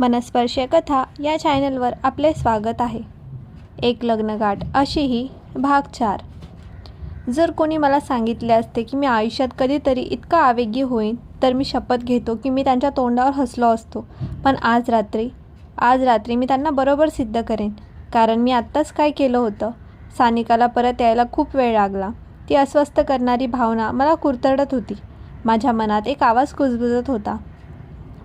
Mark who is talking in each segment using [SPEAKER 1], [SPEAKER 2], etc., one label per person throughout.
[SPEAKER 1] मनस्पर्शीय कथा या चॅनलवर आपले स्वागत आहे. एक लग्नगाठ अशी ही भाग चार. जर कोणी मला सांगितले असते की मी आयुष्यात कधीतरी इतका आवेगी होईन तर मी शपथ घेतो की मी त्यांच्या तोंडावर हसलो असतो. पण आज रात्री आज रात्री मी त्यांना बरोबर सिद्ध करेन. कारण मी आत्ताच काय केलं होतं? सानिकाला परत यायला खूप वेळ लागला. ती अस्वस्थ करणारी भावना मला कुरतडत होती. माझ्या मनात एक आवाज कुजबुजत होता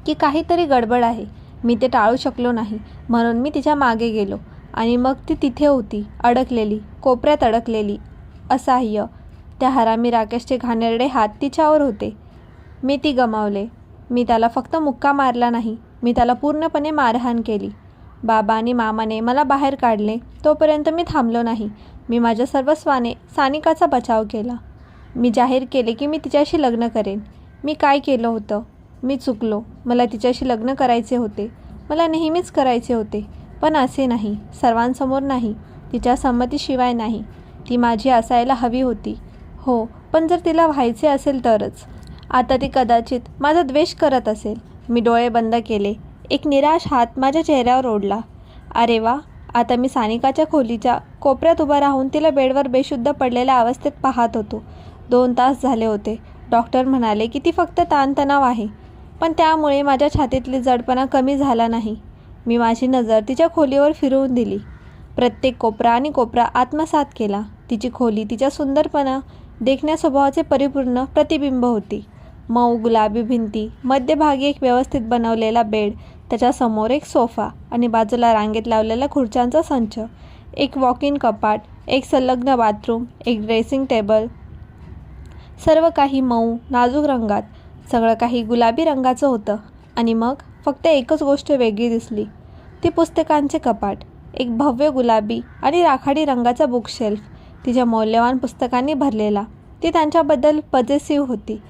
[SPEAKER 1] की काहीतरी गडबड आहे. मी ते टाळू शकलो नाही. म्हणून मी तिच्यामागे गेलो आणि मग ती तिथे होती अडकलेली कोपऱ्यात अडकलेली. असह्य. त्या हरामी राकेशचे घाणेरडे हात तिच्यावर होते. मी ती गमावले. मी त्याला फक्त मुक्का मारला नाही. मी त्याला पूर्णपणे मारहाण केली. बाबा आणि मामाने मला बाहेर काढले. तोपर्यंत मी थांबलो नाही. मी माझ्या सर्वस्वाने सानिकाचा बचाव केला. मी जाहीर केले की मी तिच्याशी लग्न करेन. मी काय केलं होतं? मी चुकलो. मला तिच्याशी लग्न करायचे होते. मला नेहमीच करायचे होते पण असे नाही. सर्वांसमोर नाही. तिच्या संमतीशिवाय नाही. ती माझी असायला हवी होती. हो पण जर तिला व्हायचे असेल तरच. आता ती कदाचित माझा द्वेष करत असेल. मी डोळे बंद केले. एक निराश हात माझ्या चेहऱ्यावर ओढला. अरे वा! आता मी सानिकाच्या खोलीच्या कोपऱ्यात उभा राहून तिला बेडवर बेशुद्ध पडलेल्या अवस्थेत पाहत होतो. दोन तास झाले होते. डॉक्टर म्हणाले की ती फक्त ताणतणाव आहे. पण त्यामुळे माझ्या छातीतली जडपणा कमी झाला नाही. मी माझी नजर तिच्या खोलीवर फिरवून दिली. प्रत्येक कोपरा आणि कोपरा आत्मसात केला. तिची खोली तिच्या सुंदरपणा देखण्या स्वभावाचे परिपूर्ण प्रतिबिंब होती. मऊ गुलाबी भिंती मध्यभागी एक व्यवस्थित बनवलेला बेड त्याच्यासमोर एक सोफा आणि बाजूला रांगेत लावलेला खुर्च्यांचा संच एक वॉक इन कपाट एक संलग्न बाथरूम एक ड्रेसिंग टेबल सर्व काही मऊ नाजूक रंगात. सगळं काही गुलाबी रंगाचं होतं. आणि मग फक्त एकच गोष्ट वेगळी दिसली. ती पुस्तकांचे कपाट. एक भव्य गुलाबी आणि राखाडी रंगाचा बुकशेल्फ तिच्या मौल्यवान पुस्तकांनी भरलेला. ती त्यांच्याबद्दल पजेसिव्ह होती.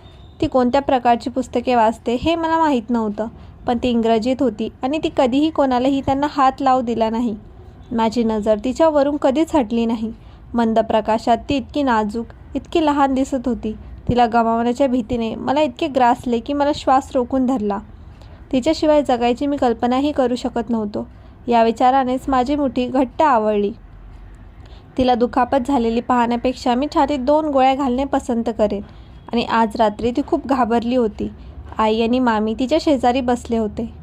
[SPEAKER 1] ती कोणत्या प्रकारची पुस्तके वाचते हे मला माहीत नव्हतं. पण ती इंग्रजीत होती आणि ती कधीही कोणालाही त्यांना हात लावू दिला नाही. माझी नजर तिच्यावरून कधीच हटली नाही. मंद प्रकाशात ती इतकी नाजूक इतकी लहान दिसत होती. तिला गमावण्याच्या भीतीने मला इतके ग्रासले की मला श्वास रोखून धरला. तिच्याशिवाय जगायची मी कल्पनाही करू शकत नव्हतो. या विचारानेच माझी मुठी घट्ट आवळली. तिला दुखापत झालेली पाहण्यापेक्षा मी छातीत दोन गोळ्या घालणे पसंत करेन आणि आज रात्री ती खूप घाबरली होती. आई आणि मामी तिच्या शेजारी बसले होते.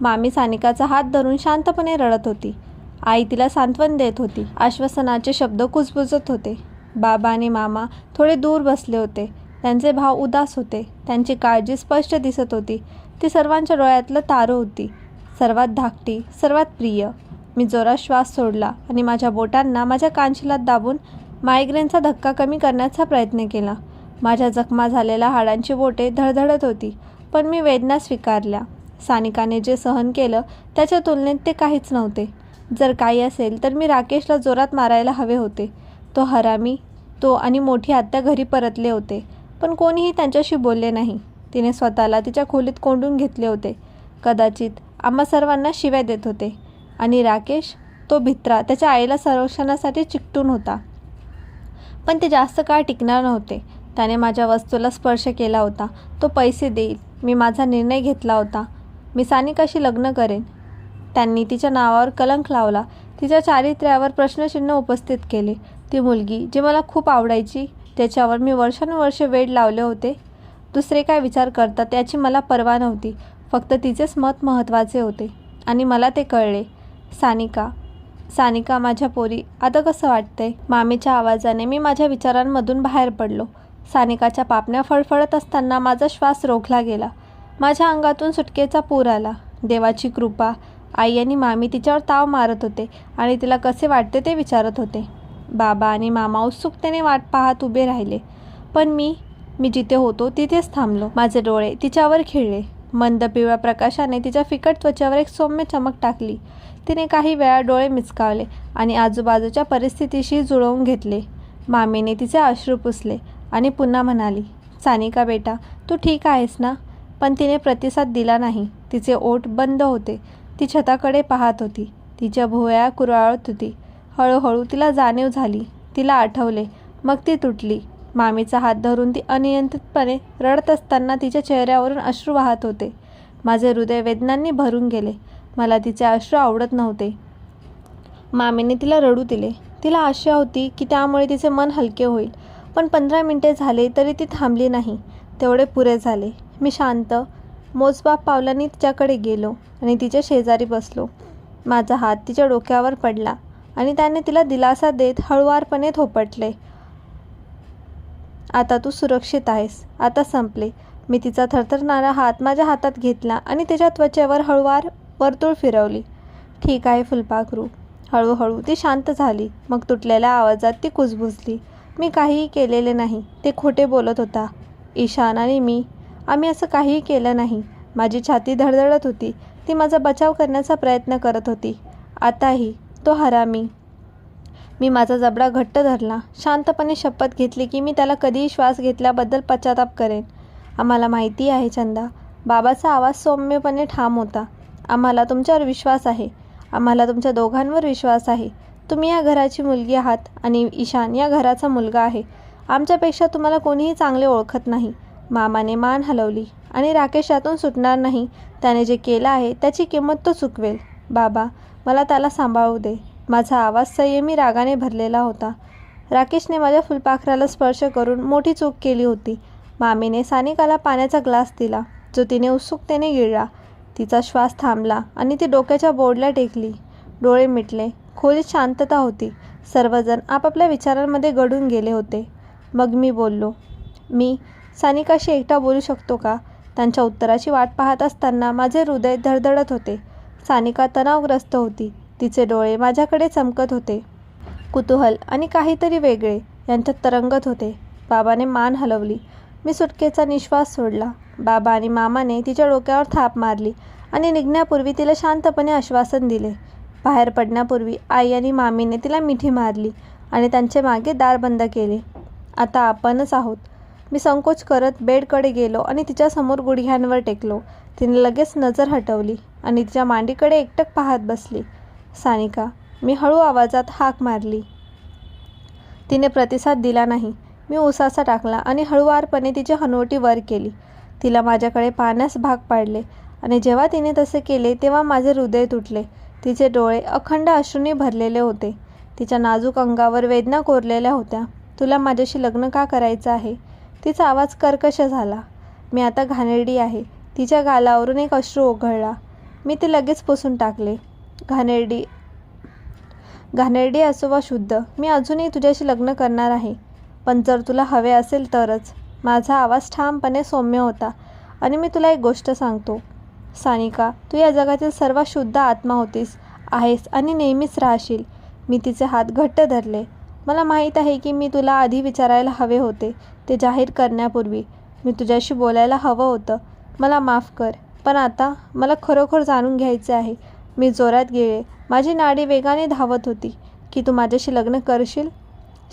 [SPEAKER 1] मामी सानिकाचा हात धरून शांतपणे रडत होती. आई तिला सांत्वन देत होती. आश्वासनाचे शब्द कुजबुजत होते. बाबा आणि मामा थोडे दूर बसले होते. त्यांचे भाव उदास होते. त्यांची काळजी स्पष्ट दिसत होती. ती सर्वांच्या डोळ्यातलं तारो होती. सर्वात धाकटी सर्वात प्रिय. मी जोरात श्वास सोडला आणि माझ्या बोटांना माझ्या कांशिलात दाबून मायग्रेनचा धक्का कमी करण्याचा प्रयत्न केला. माझ्या जखमा झालेल्या हाडांची बोटे धडधडत होती पण मी वेदना स्वीकारल्या. सानिकाने जे सहन केलं त्याच्या तुलनेत ते काहीच नव्हते. जर काही असेल तर मी राकेशला जोरात मारायला हवे होते. तो हरामी तो आणि मोठी आत्या घरी परतले होते. पण कोणीही त्यांच्याशी बोलले नाही. तिने स्वतःला तिच्या खोलीत कोंडून घेतले होते. कदाचित आम्हा सर्वांना शिव्या देत होते. आणि राकेश तो भित्रा त्याच्या आईला संरक्षणासाठी चिकटून होता. पण ते जास्त काळ टिकणार नव्हते. त्याने माझ्या वस्तूला स्पर्श केला होता. तो पैसे देईल. मी माझा निर्णय घेतला होता. मी सानिकाशी लग्न करेन. त्यांनी तिच्या नावावर कलंक लावला. तिच्या चारित्र्यावर प्रश्नचिन्ह उपस्थित केले. ती मुलगी जी मला खूप आवडायची त्याच्यावर मी वर्षानुवर्ष वेळ लावले होते. दुसरे काय विचार करतात याची मला पर्वा नव्हती. फक्त तिचेच मत महत्त्वाचे होते. आणि मला ते कळले. सानिका सानिका माझ्या पोरी आता कसं वाटतंय? मामीच्या आवाजाने मी माझ्या विचारांमधून बाहेर पडलो. सानिकाच्या पापण्या फळफळत असताना माझा श्वास रोखला गेला. माझ्या अंगातून सुटकेचा पूर आला. देवाची कृपा. आई आणि मामी तिच्यावर ताव मारत होते आणि तिला कसे वाटते ते विचारत होते. बाबा आणि मामा उत्सुकतेने वाट पाहत उभे राहिले. पण मी मी जिथे होतो तिथेच थांबलो. माझे डोळे तिच्यावर खिळले. मंद पिवळ्या प्रकाशाने तिच्या फिकट त्वचेवर एक सौम्य चमक टाकली. तिने काही वेळा डोळे मिचकावले आणि आजूबाजूच्या परिस्थितीशी जुळवून घेतले. मामीने तिचे अश्रू पुसले आणि पुन्हा म्हणाली सानिका बेटा तू ठीक आहेस ना पण तिने प्रतिसाद दिला नाही. तिचे ओठ बंद होते. ती छताकडे पाहत होती. तिच्या भुवया कुरवाळत होती. हळूहळू तिला जाणीव झाली. तिला आठवले. मग ती तुटली. मामीचा हात धरून ती अनियंत्रितपणे रडत असताना तिच्या चेहऱ्यावरून अश्रू वाहत होते. माझे हृदय वेदनांनी भरून गेले. मला तिचे अश्रू आवडत नव्हते. मामीने तिला रडू दिले. तिला आशा होती की त्यामुळे तिचे मन हलके होईल. पण पंधरा मिनिटे झाले तरी ती थांबली नाही. तेवढे पुरे झाले. मी शांत मोजबाप पावलांनी तिच्याकडे गेलो आणि तिच्या शेजारी बसलो. माझा हात तिच्या डोक्यावर पडला. आणि त्याने तिला दिलासा देत हळुवारपणे थोपटले. आता तू सुरक्षित आहेस. आता संपले. मी तिचा थरथरणारा हात माझ्या हातात घेतला आणि तिच्या त्वचेवर हळुवार वर्तुळ फिरवली. ठीक आहे फुलपाखरू. हळूहळू ती शांत झाली. मग तुटलेल्या आवाजात ती कुजबुजली. मी काहीही केलेले नाही. ते खोटे बोलत होता. ईशान आणि मी. आम्ही असं काहीही केलं नाही. माझी छाती धडधडत होती. ती माझा बचाव करण्याचा प्रयत्न करत होती. आताही तो हरामी. मी माझा जबडा घट्ट धरला. शांतपणे शपथ घेतली की मी त्याला कधीही श्वास घेतल्याबद्दल पश्चाताप करेन. आम्हाला माहिती आहे चंदा. बाबाचा आवाज सौम्यपणे ठाम होता. आम्हाला तुमच्यावर विश्वास आहे. आम्हाला तुमच्या दोघांवर विश्वास आहे. तुम्ही या घराची मुलगी आहात आणि ईशान या घराचा मुलगा आहे. आमच्यापेक्षा तुम्हाला कोणीही चांगले ओळखत नाही. मामाने मान हलवली आणि राकेश यातून सुटणार नाही. त्याने जे केलं आहे त्याची किंमत तो चुकवेल. बाबा मला त्याला सांभाळू दे. माझा आवाज संयमी रागाने भरलेला होता. राकेशने माझ्या फुलपाखराला स्पर्श करून मोठी चूक केली होती. मामीने सानिकाला पाण्याचा ग्लास दिला. जो तिने उत्सुकतेने गिळला. तिचा श्वास थांबला आणि ती डोक्याच्या बोर्डला टेकली. डोळे मिटले. खोलीत शांतता होती. सर्वजण आपापल्या विचारांमध्ये घडून गेले होते. मग मी बोललो मी सानिकाशी एकटा बोलू शकतो का? त्यांच्या उत्तराची वाट पाहत असताना माझे हृदय धडधडत होते. सानिका तणावग्रस्त होती. तिचे डोळे माझ्याकडे चमकत होते. कुतूहल आणि काहीतरी वेगळे यांच्यात तरंगत होते. बाबाने मान हलवली. मी सुटकेचा निश्वास सोडला. बाबा आणि मामाने तिच्या डोक्यावर थाप मारली आणि निघण्यापूर्वी तिला शांतपणे आश्वासन दिले. बाहेर पडण्यापूर्वी आई आणि मामीने तिला मिठी मारली आणि त्यांचे मागे दार बंद केले. आता आपणच आहोत. मी संकोच करत बेडकडे गेलो आणि तिच्यासमोर गुडघ्यांवर टेकलो. तिने लगेच नजर हटवली आणि तिच्या मांडीकडे एकटक पाहत बसली. सानिका मी हळू आवाजात हाक मारली. तिने प्रतिसाद दिला नाही. मी उसासा टाकला आणि हळुवारपणे तिची हनवटी वर केली. तिला माझ्याकडे पाहण्यास भाग पाडले आणि जेव्हा तिने तसे केले तेव्हा माझे हृदय तुटले. तिचे डोळे अखंड अश्रूंनी भरलेले होते. तिच्या नाजूक अंगावर वेदना कोरलेल्या होत्या. तुला माझ्याशी लग्न का करायचं आहे? तिचा आवाज कर्कश झाला. मी आता घाणेरडी आहे. तिच्या गालावरून एक अश्रू ओघळला. मी ते लगेच पुसून टाकले. घाणेरडी घाणेरडी असो वा शुद्ध. मी अजूनही तुझ्याशी लग्न करणार आहे. पण जर तुला हवे असेल तरच. माझा आवाज ठामपणे सौम्य होता आणि मी तुला एक गोष्ट सांगतो. सानिका तू या जगातील सर्वात शुद्ध आत्मा होतीस आहेस आणि नेहमीच राहशील. मी तिचे हात घट्ट धरले. मला माहीत आहे की मी तुला आधी विचारायला हवे होते ते जाहीर करण्यापूर्वी. मी तुझ्याशी बोलायला हवं होतं. मला माफ कर पण आता मला खरोखर जाणून घ्यायचे आहे. मी जोरात गेले. माझी नाडी वेगाने धावत होती. की तू माझ्याशी लग्न करशील?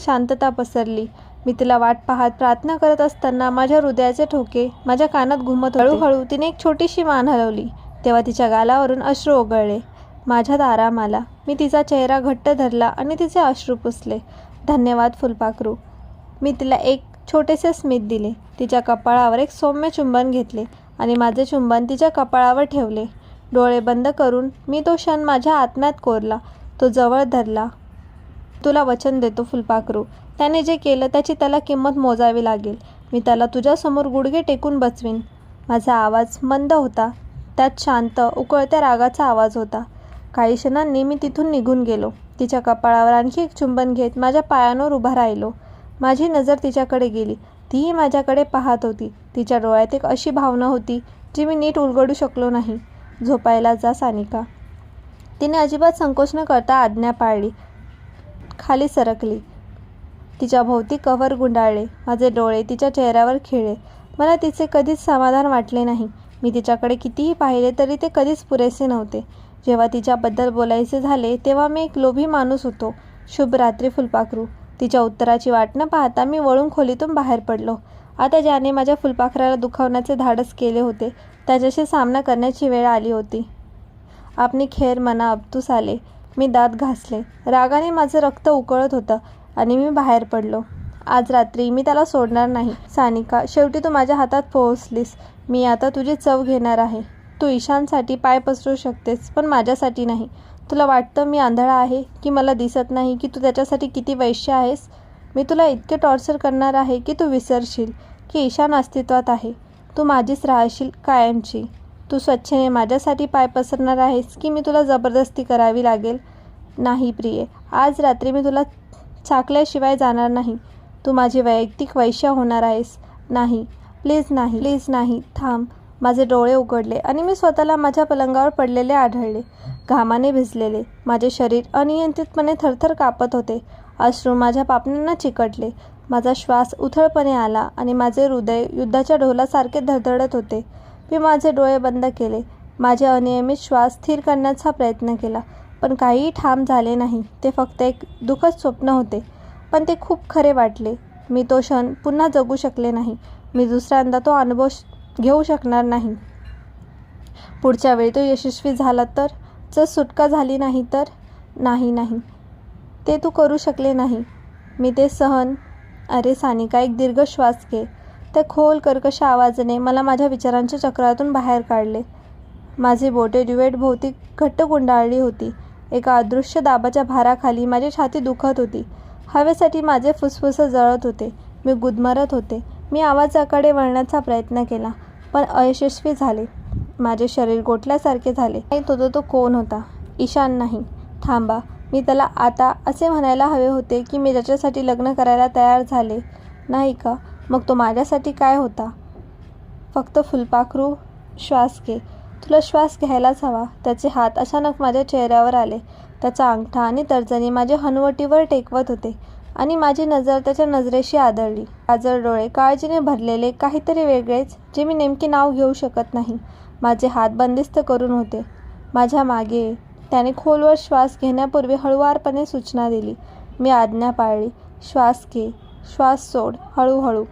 [SPEAKER 1] शांतता पसरली. मी तिला वाट पाहत प्रार्थना करत असताना माझ्या हृदयाचे ठोके माझ्या कानात घुमत हळूहळू तिने एक छोटीशी मान हलवली. तेव्हा तिच्या गालावरून अश्रू ओघळले. माझ्यात आराम आला. मी तिचा चेहरा घट्ट धरला आणि तिचे अश्रू पुसले. धन्यवाद फुलपाखरू. मी तिला एक छोटेसे स्मित दिले. तिच्या कपाळावर एक सौम्य चुंबन घेतले आणि माझे चुंबन तिच्या कपाळावर ठेवले. डोळे बंद करून मी तो क्षण माझ्या आत्म्यात कोरला. तो जवळ धरला. तुला वचन देतो फुलपाखरू. त्याने जे केलं त्याची त्याला किंमत मोजावी लागेल. मी त्याला तुझ्यासमोर गुडघे टेकून बसवीन. माझा आवाज मंद होता. त्यात शांत उकळत्या रागाचा आवाज होता. काही क्षणांनी मी तिथून निघून गेलो. तिच्या कपाळावर आणखी एक चुंबन घेत माझ्या पायांवर उभा राहिलो. माझी नजर तिच्याकडे गेली. तीही माझ्याकडे पाहत होती. तिच्या डोळ्यात एक अशी भावना होती जी मी नीट उलगडू शकलो नाही. झोपायला जा सानिका. तिने अजिबात संकोच न करता आज्ञा पाळली. खाली सरकली. तिच्या भोवती कव्हर गुंडाळले. माझे डोळे तिच्या चेहऱ्यावर खिळले. मला तिचे कधीच समाधान वाटले नाही. मी तिच्याकडे कितीही पाहिले तरी ते कधीच पुरेसे नव्हते. जेव्हा तिच्याबद्दल बोलायचे झाले तेव्हा मी एक लोभी माणूस होतो. शुभ रात्री फुलपाखरू. तिच्या उत्तराची वाट न पाहता मी वळून खोलीतून बाहेर पडलो. आता ज्याने माझ्या फुलपाखराला दुखावण्याचे धाडस केले होते त्याच्याशी सामना करण्याची वेळ आली होती. आपली खेर मना अबतूस आले. मी दात घासले. रागाने माझं रक्त उकळत होतं आणि मी बाहेर पडलो. आज रात्री मी त्याला सोडणार नाही. सानिका शेवटी तू माझ्या हातात पोहोचलीस. मी आता तुझी चव घेणार आहे. तू ईशानसाठी पाय पसरू शकतेस पण माझ्यासाठी नाही. तुला वाटतं मी आंधळा आहे की मला दिसत नाही की तू त्याच्यासाठी किती वैश्य आहेस? मी तुला इतके टॉर्चर करणार आहे की तू विसरशील की ईशान अस्तित्वात आहे. तू माझीच राहशील कायमची. तू स्वच्छेने माझ्यासाठी पाय पसरणार आहेस की मी तुला जबरदस्ती करावी लागेल? नाही प्रिये आज रात्री मी तुला चाकल्याशिवाय जाणार नाही. तू माझी वैयक्तिक वैश्य होणार आहेस. नाही प्लीज नाही प्लीज नाही थांब. माझे डोळे उघडले आणि मी स्वतःला माझ्या पलंगावर पडलेले आढळले. घामाने भिजलेले. माझे शरीर अनियंत्रितपणे थरथर कापत होते. अश्रू माझ्या पापण्यांना चिकटले. माझा श्वास उथळपणे आला आणि माझे हृदय युद्धाच्या ढोलासारखे धडधडत होते. मी माझे डोळे बंद केले. माझे अनियमित श्वास स्थिर करण्याचा प्रयत्न केला पण काहीही ठाम झाले नाही. ते फक्त एक दुःखद स्वप्न होते पण ते खूप खरे वाटले. मी तो क्षण पुन्हा जगू शकले नाही. मी दुसऱ्यांदा तो अनुभव घेऊ शकणार नाही. पुढच्या वेळी तो यशस्वी झाला तर जर सुटका झाली नाही तर नाही नाही. ते तू करू शकले नाही. मी ते सहन अरे सानिका एक दीर्घ श्वास घे. त्या खोल कर्कश आवाजाने मला माझ्या विचारांच्या चक्रातून बाहेर काढले. माझी बोटे ड्युएट भोवती घट्ट गुंडाळली होती. एका अदृश्य दाबाच्या भाराखाली माझी छाती दुखत होती. हवेसाठी माझे फुसफुस जळत होते. मी गुदमरत होते. मी आवाजाकडे वळण्याचा प्रयत्न केला पण अयशस्वी झाले. माझे शरीर गोठल्यासारखे झाले. माहीत होतं तो कोण होता? ईशान नाही. थांबा मी त्याला आता असे म्हणायला हवे होते की मी ज्याच्यासाठी लग्न करायला तयार झाले नाही का? मग तो माझ्यासाठी काय होता? फक्त फुलपाखरू? श्वास घे. तुला श्वास घ्यायलाच हवा. त्याचे हात अचानक माझ्या चेहऱ्यावर आले. त्याचा अंगठा आणि तर्जनी माझ्या हनुवटीवर टेकवत होते. आणि माझी नजर त्याच्या नजरेशी आदळली. काजळ डोळे काळजीने भरलेले काहीतरी वेगळेच जे मी नेमके नाव घेऊ शकत नाही. माझे हात बंदिस्त करून होते. माझ्या मागे त्याने खोलवर श्वास घेण्यापूर्वी हळुवारपणे सूचना दिली. मी आज्ञा पाळली. श्वास घे. श्वास सोड. हळूहळू.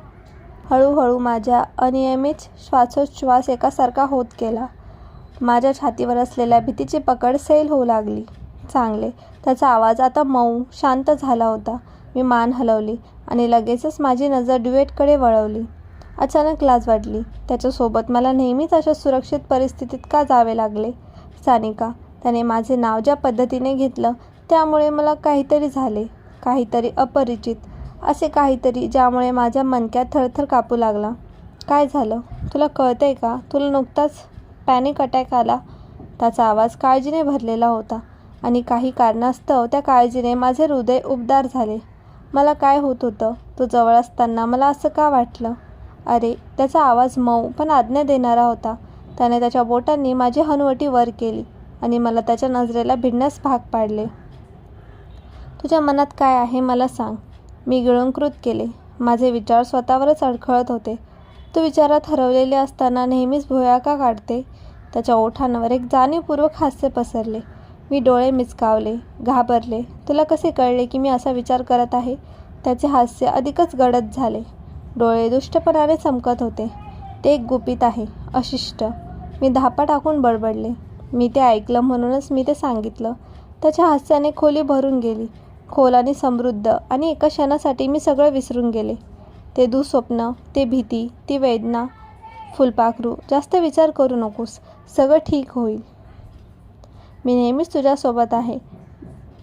[SPEAKER 1] हळूहळू माझ्या अनियमित श्वासोच्छ्वास एकासारखा होत गेला. माझ्या छातीवर असलेल्या भीतीची पकड सैल होऊ लागली. चांगले. त्याचा आवाज आता मऊ शांत झाला होता. मी मान हलवली आणि लगेचच माझी नजर ड्युएटकडे वळवली. अचानक लाज वाटली. त्याच्यासोबत मला नेहमीच अशा सुरक्षित परिस्थितीत का जावे लागले? सानिका त्याने माझे नाव ज्या पद्धतीने घेतलं त्यामुळे मला काहीतरी झाले. काहीतरी अपरिचित. असे काहीतरी ज्यामुळे माझ्या मनक्यात थरथर कापू लागला. काय झालं? तुला कळतंय का? तुला नुकताच पॅनिक अटॅक आला. त्याचा आवाज काळजीने भरलेला होता आणि काही कारणास्तव त्या काळजीने माझे हृदय उबदार झाले. मला काय होत होतं? तो जवळ असताना मला असं का वाटलं? अरे त्याचा आवाज मऊ पण आज्ञा देणारा होता. त्याने त्याच्या बोटांनी माझी हनुवटी वर केली आणि मला त्याच्या नजरेला भिडण्यास भाग पाडले. तुझ्या मनात काय आहे मला सांग. मी गिळंकृत केले. माझे विचार स्वतःवरच अडखळत होते. तू विचारात हरवलेले असताना नेहमीच भुया का काढते? त्याच्या ओठांवर एक जाणीवपूर्वक हास्य पसरले. मी डोळे मिचकावले घाबरले. तुला कसे कळले की मी असा विचार करत आहे? त्याचे हास्य अधिकच गडद झाले. डोळे दुष्टपणाने चमकत होते. ते एक गुपित आहे अशिष्ट. मी धापा टाकून बडबडले. मी ते ऐकलं म्हणूनच मी ते सांगितलं. त्याच्या हास्याने खोली भरून गेली. खोल आणि समृद्ध आणि एका क्षणासाठी मी सगळं विसरून गेले. ते दुःस्वप्न ते भीती ती वेदना. फुलपाखरू जास्त विचार करू नकोस. सगळं ठीक होईल. मी नेहमीच तुझ्यासोबत आहे.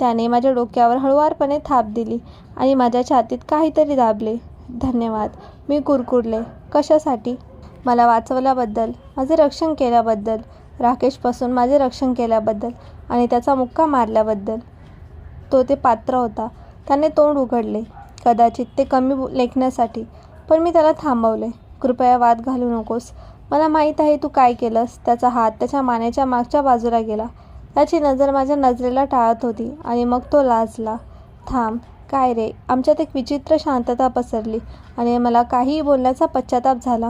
[SPEAKER 1] त्याने माझ्या डोक्यावर हळुवारपणे थाप दिली आणि माझ्या छातीत काहीतरी दाबले. धन्यवाद. मी कुरकुरले. कशासाठी? मला वाचवल्याबद्दल. माझे रक्षण केल्याबद्दल. राकेशपासून माझे रक्षण केल्याबद्दल आणि त्याचा मुक्का मारल्याबद्दल. तो ते पात्र होता. त्याने तोंड उघडले. कदाचित ते कमी लेखण्यासाठी. पण मी त्याला थांबवले. कृपया वाद घालू नकोस. मला माहीत आहे तू काय केलंस. त्याचा हात त्याच्या मानेच्या मागच्या बाजूला गेला. त्याची नजर माझ्या नजरेला टाळत होती. आणि मग तो लाजला. थांब काय रे? आमच्यात एक विचित्र शांतता पसरली आणि मला काहीही बोलण्याचा पश्चाताप झाला.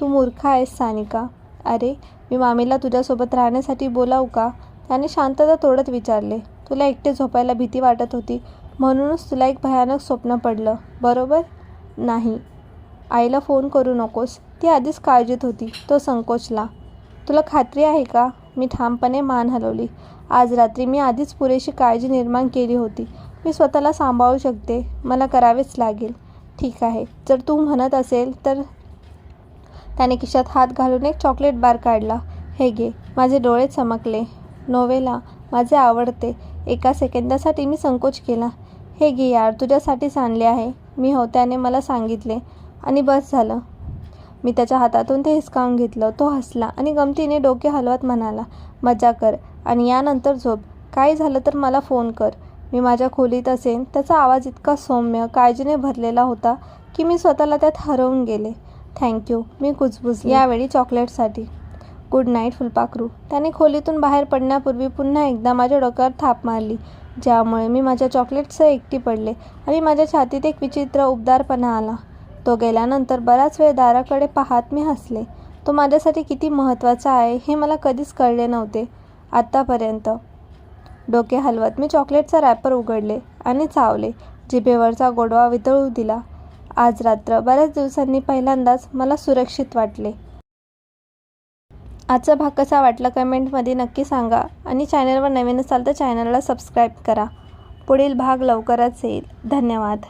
[SPEAKER 1] तू मूर्ख आहेस सानिका. अरे मी मामीला तुझ्यासोबत राहण्यासाठी बोलावू का? त्याने शांतता तोडत विचारले. तुला एकटे झोपायला भीती वाटत होती. म्हणूनच तुला एक भयानक स्वप्न पडलं. बरोबर? नाही. आईला फोन करू नकोस. ती आधीच काळजीत होती. तो संकोचला. तुला खात्री आहे का? मी ठामपणे मान हलवली. आज रात्री मी आधीच पुरेशी काळजी निर्माण केली होती. मी स्वतःला सांभाळू शकते. मला करावेच लागेल. ठीक आहे. जर तू म्हणत असेल तर त्याने खिशात हात घालून एक चॉकलेट बार काढला. हे घे. माझे डोळे चमकले. नोवेला माझे आवडते. एका सेकंदासाठी मी संकोच केला. हे घे यार तुझ्यासाठीच आणले आहे. मी होत्याने मला सांगितले. आणि बस झालं. मी त्याच्या हातातून ते हिसकावून घेतलं. तो हसला आणि गमतीने डोके हलवत म्हणाला मजा कर आणि यानंतर झोप. काही झालं तर मला फोन कर. मी माझ्या खोलीत असेन. त्याचा आवाज इतका सौम्य काळजीने भरलेला होता की मी स्वतःला त्यात हरवून गेले. थँक्यू मी कुजबुजले. यावेळी चॉकलेटसाठी. गुड नाईट फुलपाखरू. त्याने खोलीतून बाहेर पडण्यापूर्वी पुन्हा एकदा माझ्या डोक्यावर थाप मारली ज्यामुळे मी माझ्या चॉकलेटसह एकटी पडले आणि माझ्या छातीत एक विचित्र उबदारपणा आला. तो गेल्यानंतर बराच वेळ दाराकडे पाहत मी हसले. तो माझ्यासाठी किती महत्त्वाचा आहे हे मला कधीच कळले नव्हते. आत्तापर्यंत डोके हलवत मी चॉकलेटचा रॅपर उघडले आणि चावले. जिभेवरचा गोडवा वितळू दिला. आज रात्र बऱ्याच दिवसांनी पहिल्यांदाच मला सुरक्षित वाटले. आजचा भाग कसा वाटला कमेंटमध्ये नक्की सांगा आणि चॅनलवर नवीन असाल तर चॅनलला सबस्क्राईब करा. पुढील भाग लवकरच येईल. धन्यवाद.